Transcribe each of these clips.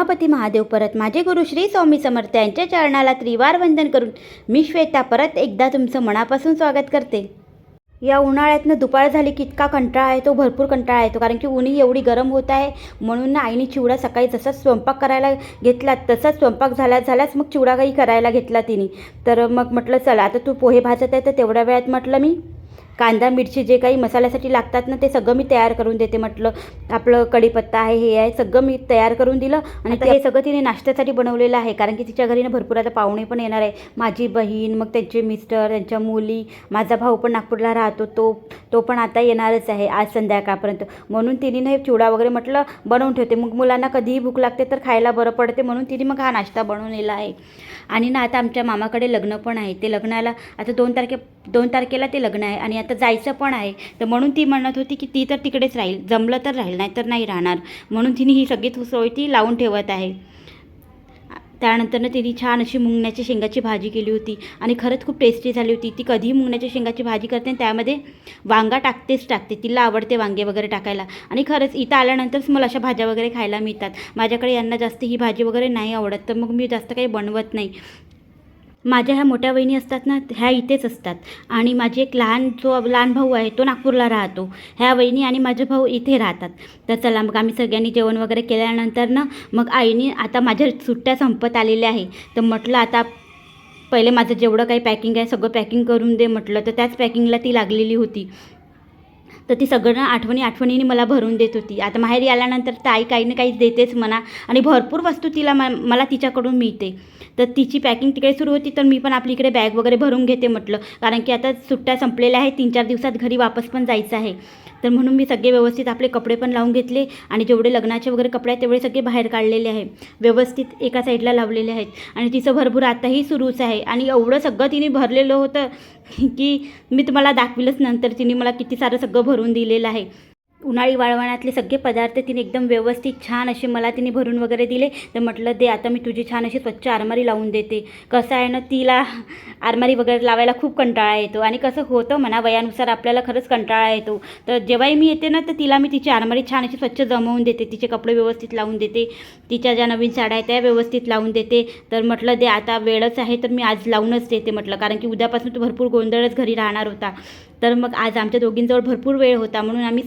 उमापती महादेव परत माझे गुरु श्री स्वामी समर्थ यांच्या चरणाला त्रिवार वंदन करून मी श्वेता परत एकदा तुमचं मनापासून स्वागत करते. या उन्हाळ्यातनं दुपार झाली की इतका कंटाळा येतो भरपूर कंटाळा येतो कारण की उन्ही एवढी गरम होत आहे. म्हणून ना आईने चिवडा सकाळी जसाच स्वयंपाक करायला घेतला तसाच स्वयंपाक झाला झालाच मग चिवडा काही करायला घेतला तिने. तर मग म्हटलं चला आता तू पोहे भाजत आहे तर तेवढ्या वेळात म्हटलं मी. कांदा मिरची जे काही मसाल्यासाठी लागतात ना ते सगळं मी तयार करून देते म्हटलं. आपलं कढीपत्ता आहे हे आहे सगळं मी तयार करून दिलं. आणि ते हे सगळं तिने नाश्त्यासाठी बनवलेलं आहे कारण की तिच्या घरी ना भरपूर आता पाहुणे पण येणार आहे. माझी बहीण मग त्यांचे मिस्टर त्यांच्या मुली माझा भाऊ पण नागपूरला राहतो तो तो पण आता येणारच आहे आज संध्याकाळपर्यंत. म्हणून तिने ना हे चिवडा वगैरे म्हटलं बनवून ठेवते. मग मुलांना कधीही भूक लागते तर खायला बरं पडते म्हणून तिने मग हा नाश्ता बनवलेला आहे. आणि ना आता आमच्या मामाकडे लग्न पण आहे. ते लग्नाला आता दोन तारखे दोन तारखेला ते लग्न आहे. आणि आता तर जायचं पण आहे. तर म्हणून ती म्हणत होती की ती तर तिकडेच राहील. जमलं तर राहील नाही तर नाही राहणार. म्हणून तिने ही सगळी सोय ती लावून ठेवत आहे. त्यानंतरनं तिने छान अशी मुंगण्याची शेंगाची भाजी केली होती आणि खरंच खूप टेस्टी झाली होती. ती कधीही मुंगण्याच्या शेंगाची भाजी करते आणि त्यामध्ये वांगा टाकतेच टाकते. तिला आवडते वांगे वगैरे टाकायला. आणि खरंच इथं आल्यानंतरच मला अशा भाज्या वगैरे खायला मिळतात. माझ्याकडे यांना जास्त ही भाजी वगैरे नाही आवडत तर मग मी जास्त काही बनवत नाही. माझ्या ह्या मोठ्या वहिनी असतात ना ह्या इथेच असतात. आणि माझी एक लहान जो लहान भाऊ आहे तो नागपूरला राहतो. ह्या वहिनी आणि माझे भाऊ इथे राहतात. तर चला मग आम्ही सगळ्यांनी जेवण वगैरे केल्यानंतर ना मग आईने आता माझ्या सुट्ट्या संपत आलेल्या आहे. तर म्हटलं आता पहिले माझं जेवढं काही पॅकिंग आहे सगळं पॅकिंग करून दे म्हटलं. तर त्याच पॅकिंगला ती लागलेली होती. तर ती सगळं आठवणी आठवणीने मला भरून देत होती. आता माहेरी आल्यानंतर तर आई काही ना काही देतेच म्हणा आणि भरपूर वस्तू तिला म मला तिच्याकडून मिळते. तर तिची पॅकिंग तिकडे सुरू होती तर मी पण आपली इकडे बॅग वगैरे भरून घेते म्हटलं. कारण की आता सुट्ट्या संपलेल्या आहेत तीन चार दिवसात घरी वापस पण जायचं आहे. तर म्हणून मी सगळे व्यवस्थित आपले कपडे पण लावून घेतले आणि जेवढे लग्नाचे वगैरे कपडे आहेत तेवढे सगळे बाहेर काढलेले आहे व्यवस्थित एका साईडला लावलेले आहेत. आणि तिचं भरपूर आताही सुरूच आहे. आणि एवढं सगळं तिने भरलेलं होतं की मी तुम्हाला दाखविलंच नंतर तिने मला किती सारं सगळं भरून दिलेलं आहे. उन्हाळी वाळवणातले सगळे पदार्थ तिने एकदम व्यवस्थित छान असे मला तिने भरून वगैरे दिले. तर म्हटलं दे आता मी तुझी छान अशी स्वच्छ आरमारी लावून देते. कसं आहे ना तिला आरमारी वगैरे लावायला खूप कंटाळा येतो. आणि कसं होतं म्हणा वयानुसार आपल्याला खरंच कंटाळा येतो. तर जेव्हाही मी येते ना तर तिला मी तिची आरमारी छान अशी स्वच्छ जमवून देते. तिचे कपडे व्यवस्थित लावून देते. तिच्या ज्या नवीन साड्या आहेत त्या व्यवस्थित लावून देते. तर म्हटलं दे आता वेळच आहे तर मी आज लावूनच देते म्हटलं. कारण की उद्यापासून तो भरपूर गोंधळच घरी राहणार होता. तर मग आज आमच्या दोघींजवळ भरपूर वेळ होता. म्हणून आम्ही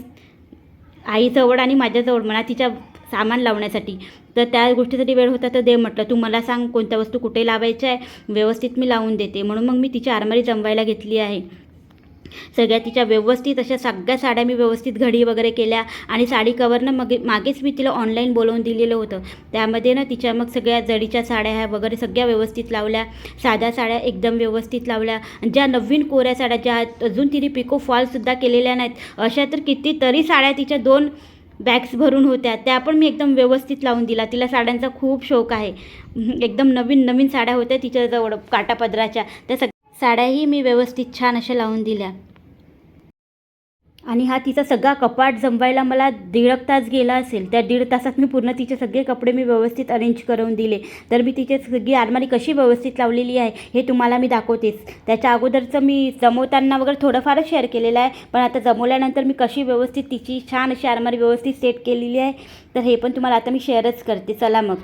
आईजवळ आणि माझ्याजवळ म्हणा तिच्या सामान लावण्यासाठी. तर त्या गोष्टीसाठी वेळ होता तर दे म्हटलं तू मला सांग कोणत्या वस्तू कुठे लावायच्या आहे? व्यवस्थित मी लावून देते. म्हणून मग मी तिची आरमारी जमवायला घेतली आहे. सगळ्या तिच्या व्यवस्थित अशा सगळ्या साड्या मी व्यवस्थित घडी वगैरे केल्या आणि साडी कवरनं मग मागेच मी तिला ऑनलाईन बोलवून दिलेलं होतं. त्यामध्ये ना तिच्या मग सगळ्या जडीच्या साड्या ह्या वगैरे सगळ्या व्यवस्थित लावल्या. साध्या साड्या एकदम व्यवस्थित लावल्या. ज्या नवीन कोऱ्या साड्या ज्या अजून तिने पिको फॉलसुद्धा केलेल्या नाहीत अशा तर कितीतरी साड्या तिच्या दोन बॅग्स भरून होत्या. त्या पण मी एकदम व्यवस्थित लावून दिला तिला साड्यांचा खूप शौक आहे. एकदम नवीन नवीन साड्या होत्या तिच्याजवळ काटापदराच्या. त्या सग साड्याही मी व्यवस्थित छान अशा लावून दिल्या. आणि हा तिचा सगळा कपाट जमवायला मला दीड एक तास गेला असेल. त्या दीड तासात मी पूर्ण तिचे सगळे कपडे मी व्यवस्थित अरेंज करून दिले. तर मी तिचे सगळी आरमारी कशी व्यवस्थित लावलेली आहे हे तुम्हाला मी दाखवतेच. त्याच्या अगोदरचं मी जमवताना वगैरे थोडंफारच शेअर केलेलं आहे. पण आता जमवल्यानंतर मी कशी व्यवस्थित तिची छान अशी आरमारी व्यवस्थित सेट केलेली आहे तर हे पण तुम्हाला आता मी शेअरच करते. चला मग.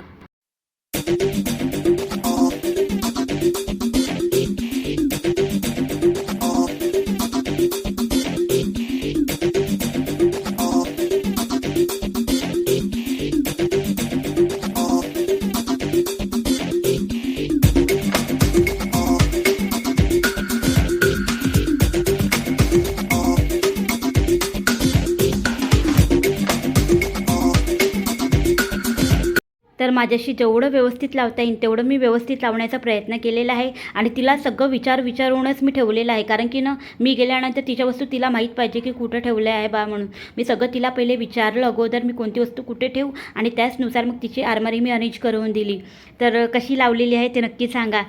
माझ्याशी जेवढं व्यवस्थित लावता येईल तेवढं मी व्यवस्थित लावण्याचा प्रयत्न केलेला आहे आणि तिला सगळं विचार विचारूनच मी ठेवलेलं आहे. कारण की ना मी गेल्यानंतर तिच्या वस्तू तिला माहीत पाहिजे की कुठं ठेवल्या आहे बा म्हणून. मी सगळं तिला पहिले विचारलं अगोदर मी कोणती वस्तू कुठे ठेवू? आणि त्याचनुसार मग तिची आरमारी मी अरेंज करून दिली. तर कशी लावलेली आहे ते नक्की सांगा.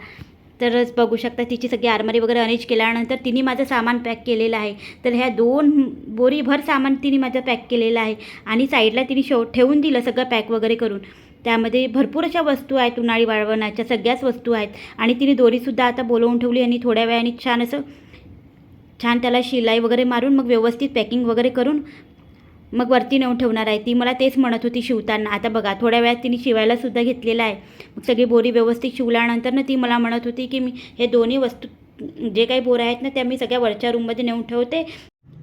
तर बघू शकता तिची सगळी आरमारी वगैरे अरेंज केल्यानंतर तिने माझं सामान पॅक केलेलं आहे. तर ह्या दोन बोरीभर सामान तिने माझं पॅक केलेलं आहे आणि साईडला तिने शेव ठेवून दिलं सगळं पॅक वगैरे करून. त्यामध्ये भरपूर अशा वस्तू आहेत उन्हाळी वाळवणाच्या सगळ्याच वस्तू आहेत. आणि तिने दोरीसुद्धा आता बोलवून ठेवली आणि थोड्या वेळाने छान असं छान त्याला शिलाई वगैरे मारून मग व्यवस्थित पॅकिंग वगैरे करून मग वरती नेऊन ठेवणार आहे. ती मला तेच म्हणत होती शिवताना. आता बघा थोड्या वेळात तिने शिवायलासुद्धा घेतलेला आहे. मग सगळी बोरी व्यवस्थित शिवल्यानंतर ना ती मला म्हणत होती की मी हे दोन्ही वस्तू जे काही बोऱ्या आहेत ना त्या मी सगळ्या वरच्या रूममध्ये नेऊन ठेवते.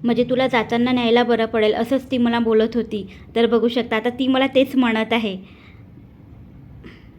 म्हणजे तुला जाताना न्यायला बरं पडेल असंच ती मला बोलत होती. तर बघू शकता आता ती मला तेच म्हणत आहे.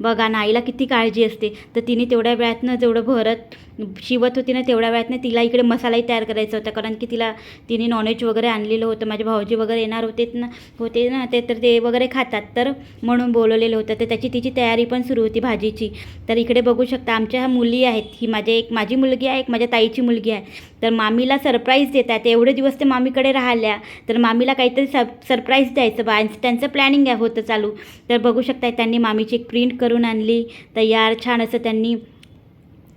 बघा ना आईला किती काळजी असते. तर तिने तेवढ्या वेळातनं जेवढं भरत शिवत होती ना तेवढ्या वेळातनं तिला इकडे मसालाही तयार करायचा होता. कारण की तिला तिने नॉनव्हेज वगैरे आणलेलं होतं. माझे भाऊजी वगैरे येणार होते ना होते ना ते तर ते वगैरे खातात. तर म्हणून बोलवलेलं होतं. तर त्याची तिची तयारी पण सुरू होती भाजीची. तर इकडे बघू शकता आमच्या ह्या मुली आहेत. ही माझ्या एक माझी मुलगी आहे एक माझ्या ताईची मुलगी आहे. तर मामीला सरप्राईज देतात. एवढे दिवस ते मामीकडे राहिल्या. तर मामीला काहीतरी सर सरप्राईज द्यायचं. बा त्यांचं प्लॅनिंग आहे होतं चालू. तर बघू शकता त्यांनी मामीची एक प्रिंट करून आणली. तयार छान असं त्यांनी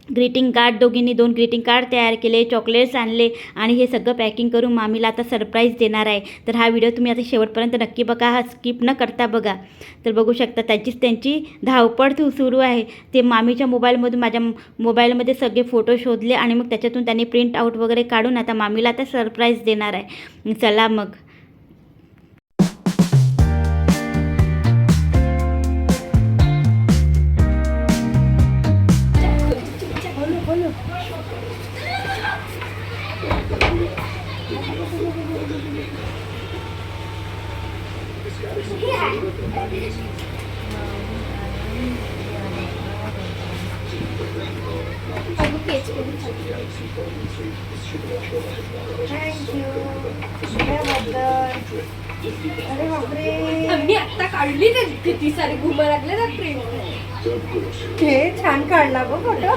ग्रीटिंग कार्ड दोघींनी दोन ग्रीटिंग कार्ड तयार केले चॉकलेट्स आणले आणि हे सगळं पॅकिंग करून मामीला आता सरप्राईज देणार आहे. तर हा व्हिडिओ तुम्ही आता शेवटपर्यंत नक्की बघा हा स्किप न करता बघा. तर बघू शकता त्याचीच त्यांची धावपळ सुरू आहे. ते मामीच्या मोबाईलमधून माझ्या मोबाईलमध्ये सगळे फोटो शोधले आणि मग त्याच्यातून त्यांनी प्रिंट आऊट वगैरे काढून आता मामीला आता सरप्राईज देणार आहे. चला मग. मी आता काढली ते किती सारी घुमा लागले ना ट्रेन हे छान काढला गो फोटो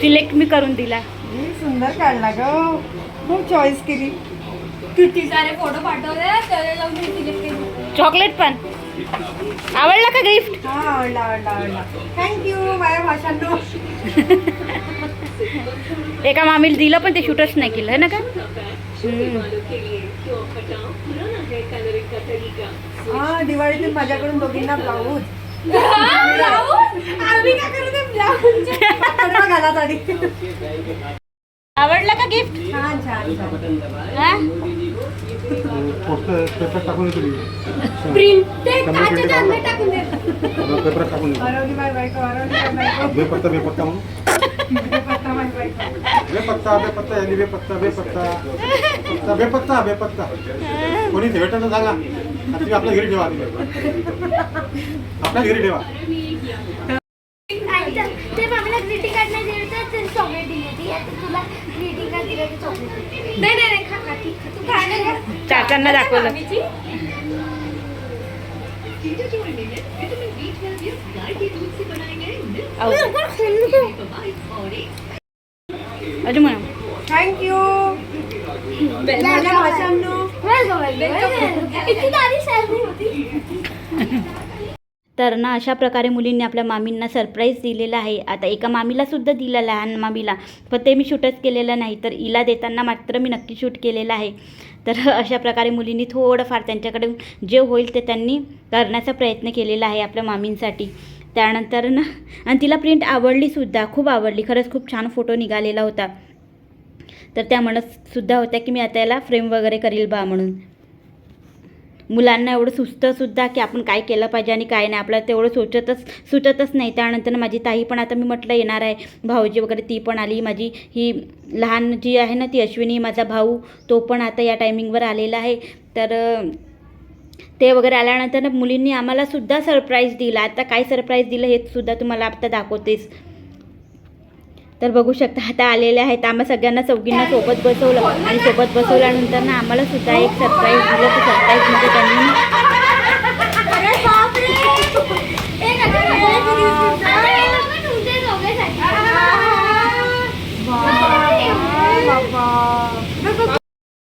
सिलेक्ट मी करून दिला. सुंदर काढला ग. खूप चॉईस केली. किती सारे फोटो पाठवले त्याला जाऊन मी सिलेक्ट केली. चॉकलेट पण. आवडला का गिफ्ट हा आवडला आवडला आवडला. थँक्यू माझ्या भाषांनो. एका मामीला दिलं पण ते शूटच नाही केलं है ना का. हा दिवाळीतून माझ्याकडून दोघींना ब्लाऊज? आम्ही काय करू ते ब्लाऊजचे? घाला साडी आवडला का गिफ्ट? छान छान छान हा? पोस्टर पेपर टाकून येतो मी प्रिंट ते काचेच्या अंदर टाकून दे. पेपर टाकून येतो. हरवली माझी बायको हरवली माझी बायको. बेपत्ता बेपत्ता म्हणून. बेपत्ता माझी बायको. बेपत्ता बेपत्ता यांनी बेपत्ता बेपत्ता पत्ता. बेपत्ता बेपत्ता कोणी भेटत सांगा आणि तुम्ही आपल्या घरी ठेवा. आपल्या घरी ठेवा. नाही नाही नाही खा खा ती खा. तू खा ना का? चाचांना दाखवलं मामीची? अजून म्हणा थँक्यू माझ्या भाषांनो इतकी तारीफ सॅलरी होती तर ना अशा प्रकारे मुलींनी आपल्या मामींना सरप्राईज दिलेला आहे. आता एका मामीलासुद्धा दिलं लहान मामीला पण ते मी शूटच केलेलं नाही. तर इला देताना मात्र मी नक्की शूट केलेलं आहे. तर अशा प्रकारे मुलींनी थोडंफार त्यांच्याकडे जे होईल ते त्यांनी करण्याचा प्रयत्न केलेला आहे आपल्या मामींसाठी. त्यानंतर ना आणि तिला प्रिंट आवडलीसुद्धा खूप आवडली. खरंच खूप छान फोटो निघालेला होता. तर त्या म्हणतसुद्धा होत्या की मी आता याला फ्रेम वगैरे करील बा म्हणून. मुलांना एवढं सुचतंसुद्धा की आपण काय केलं पाहिजे आणि काय नाही. आपल्याला तेवढं सोचतच सुचतच नाही. त्यानंतर माझी ताई पण आता मी म्हटलं येणार आहे. भाऊजी वगैरे ती पण आली. माझी ही लहान जी आहे ना ती अश्विनी माझा भाऊ तो पण आता या टायमिंगवर आलेला आहे. तर ते वगैरे आल्यानंतर मुलींनी आम्हालासुद्धा सरप्राईज दिला. आता काय सरप्राईज दिलं हे सुद्धा तुम्हाला आता दाखवतेस. तर बघू शकता आता आलेले आहेत. आम्हा सगळ्यांना चौघींना सोबत बसवलं. आणि सोबत बसवल्यानंतर ना आम्हाला सुद्धा एक सरप्राईज दिलं. तर सरप्राईज म्हणजे त्यांनी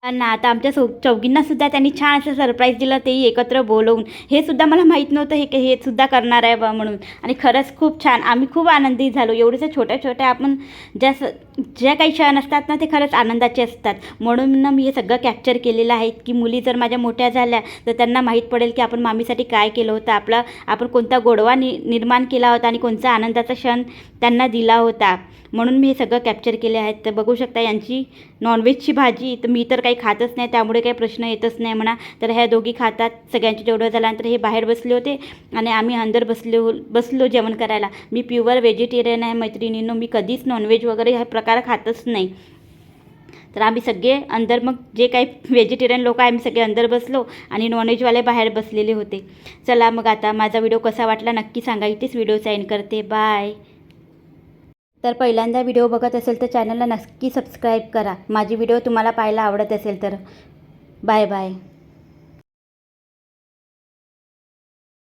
ना आता आमच्या सो चौघींना सुद्धा त्यांनी छान असं सरप्राईज दिलं तेही एकत्र बोलवून हे सुद्धा मला माहीत नव्हतं हे हे सुद्धा करणार आहे बा म्हणून. आणि खरंच खूप छान. आम्ही खूप आनंदी झालो. एवढ्याशा छोट्या छोट्या आपण ज्या स ज्या काही क्षण असतात ना ते खरंच आनंदाचे असतात. म्हणून ना मी हे सगळं कॅप्चर केलेलं आहे की मुली जर माझ्या मोठ्या झाल्या तर त्यांना माहीत पडेल की आपण मामीसाठी काय केलं होतं. आपला आपण कोणता गोडवा नि निर्माण केला होता आणि कोणता आनंदाचा क्षण त्यांना दिला होता. म्हणून मी हे सगळं कॅप्चर केले आहेत. तर बघू शकता यांची नॉनव्हेजची भाजी तर मी तर काही खातच नाही त्यामुळे काही प्रश्न येतच नाही म्हणा. तर ह्या दोघी खातात. सगळ्यांचे जेवढं झाल्यानंतर हे बाहेर बसले होते आणि आम्ही अंदर बसलो बसलो जेवण करायला. मी प्युअर व्हेजिटेरियन आहे मैत्रिणींनो मी कधीच नॉनव्हेज वगैरे हा प्रकार खातच नाही. तर आम्ही सगळे अंदर मग जे काही व्हेजिटेरियन लोक आहे आम्ही सगळे अंदर बसलो आणि नॉनव्हेजवाले बाहेर बसलेले होते. चला मग आता माझा व्हिडिओ कसा वाटला नक्की सांगा. इथेच व्हिडिओ साईन करते. बाय तर पहिल्यांदा व्हिडिओ बघत असेल तर चॅनलला नक्की सबस्क्राईब करा. माझी व्हिडिओ तुम्हाला पाहायला आवडत असेल तर. Bye bye